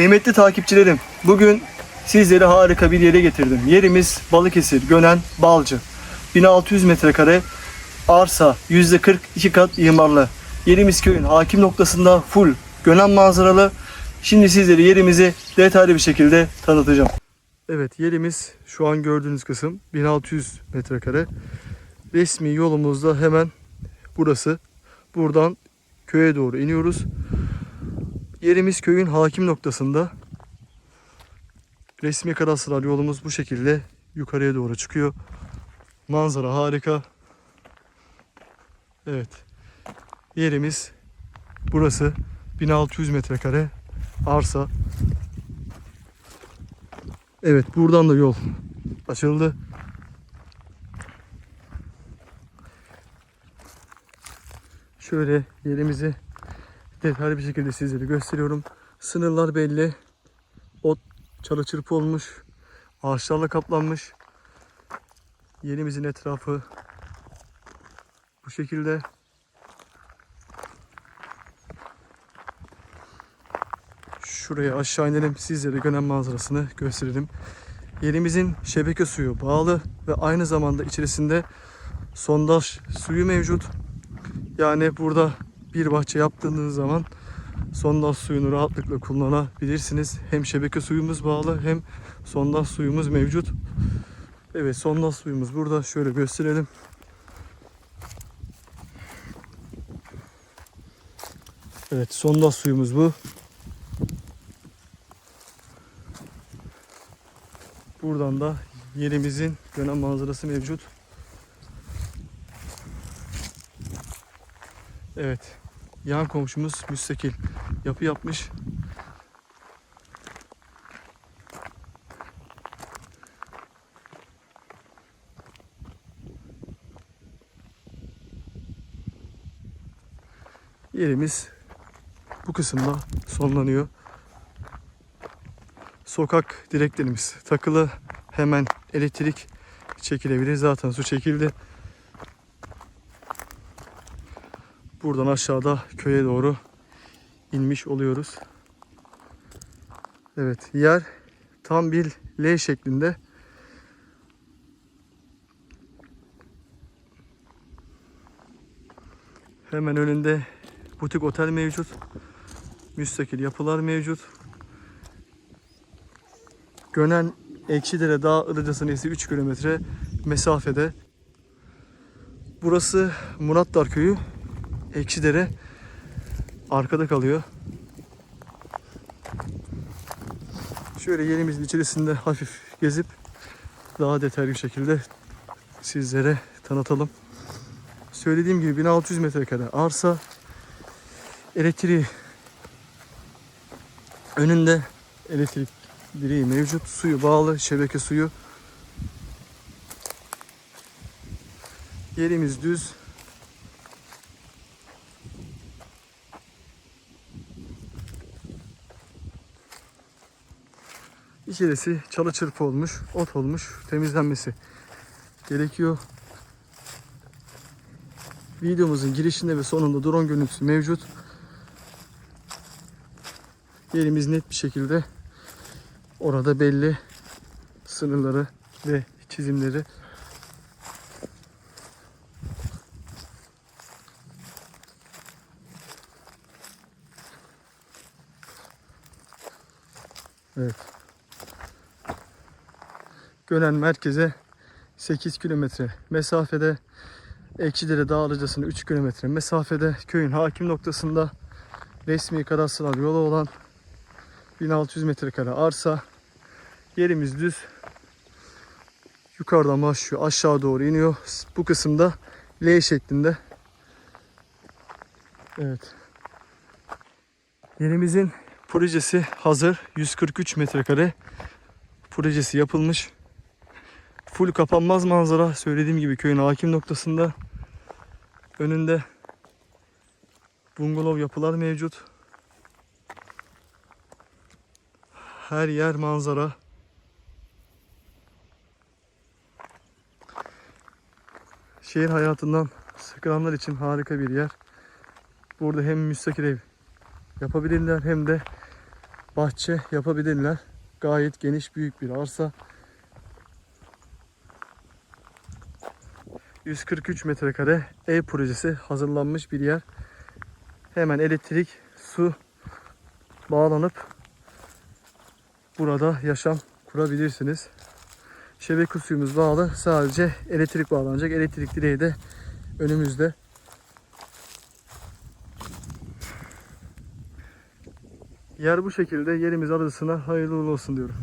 Kıymetli takipçilerim, bugün sizleri harika bir yere getirdim. Yerimiz Balıkesir, Gönen, Balcı. 1600 metrekare arsa, %42 kat imarlı. Yerimiz köyün hakim noktasında full Gönen manzaralı. Şimdi sizleri yerimizi detaylı bir şekilde tanıtacağım. Evet yerimiz şu an gördüğünüz kısım 1600 metrekare. Resmi yolumuzda hemen burası. Buradan köye doğru iniyoruz. Yerimiz köyün hakim noktasında. Resmi kadastral yolumuz bu şekilde yukarıya doğru çıkıyor. Manzara harika. Evet. Yerimiz burası 1600 metrekare arsa. Evet buradan da yol açıldı. Şöyle yerimizi detaylı bir şekilde sizlere gösteriyorum. Sınırlar belli. Ot çalı çırpı olmuş. Ağaçlarla kaplanmış. Yerimizin etrafı bu şekilde. Şuraya aşağı inelim. Sizlere Gönen manzarasını gösterelim. Yerimizin şebeke suyu bağlı ve aynı zamanda içerisinde sondaj suyu mevcut. Yani burada bir bahçe yaptığınız zaman sondaj suyunu rahatlıkla kullanabilirsiniz. Hem şebeke suyumuz bağlı hem sondaj suyumuz mevcut. Evet sondaj suyumuz burada. Şöyle gösterelim. Evet sondaj suyumuz bu. Buradan da yerimizin gönen manzarası mevcut. Evet. Yan komşumuz müstakil yapı yapmış. Yerimiz bu kısımda sonlanıyor. Sokak direklerimiz takılı. Hemen elektrik çekilebilir. Zaten su çekildi. Buradan aşağıda köye doğru inmiş oluyoruz. Evet yer tam bir L şeklinde. Hemen önünde butik otel mevcut. Müstakil yapılar mevcut. Gönen Ekşidere Dağ Ilıcası'na ise 3 kilometre mesafede. Burası Muratdar Köyü. Ekşidere arkada kalıyor. Şöyle yerimizin içerisinde hafif gezip daha detaylı bir şekilde sizlere tanıtalım. Söylediğim gibi 1600 metrekare arsa elektriği önünde elektrik direği mevcut. Suyu bağlı, şebeke suyu. Yerimiz düz. İçerisi çalı çırpı olmuş, ot olmuş, temizlenmesi gerekiyor. Videomuzun girişinde ve sonunda drone görüntüsü mevcut. Yerimiz net bir şekilde orada belli sınırları ve çizimleri. Evet. Gönen merkeze 8 kilometre mesafede Ekşidere Dağlıcası'na 3 kilometre mesafede köyün hakim noktasında resmi kadastral yolu olan 1600 metrekare arsa yerimiz düz. Yukarıdan başlıyor aşağı doğru iniyor. Bu kısımda L şeklinde. Evet. Yerimizin projesi hazır. 143 metrekare projesi yapılmış full kapanmaz manzara. Söylediğim gibi köyün hakim noktasında. Önünde bungalov yapılar mevcut. Her yer manzara. Şehir hayatından sıkılanlar için harika bir yer. Burada hem müstakil ev yapabilirler hem de bahçe yapabilirler. Gayet geniş büyük bir arsa. 143 metrekare ev projesi hazırlanmış bir yer. Hemen elektrik, su bağlanıp burada yaşam kurabilirsiniz. Şebeke suyumuz bağlı. Sadece elektrik bağlanacak. Elektrik direği de önümüzde. Yer bu şekilde. Yerimiz arasına hayırlı olsun diyorum.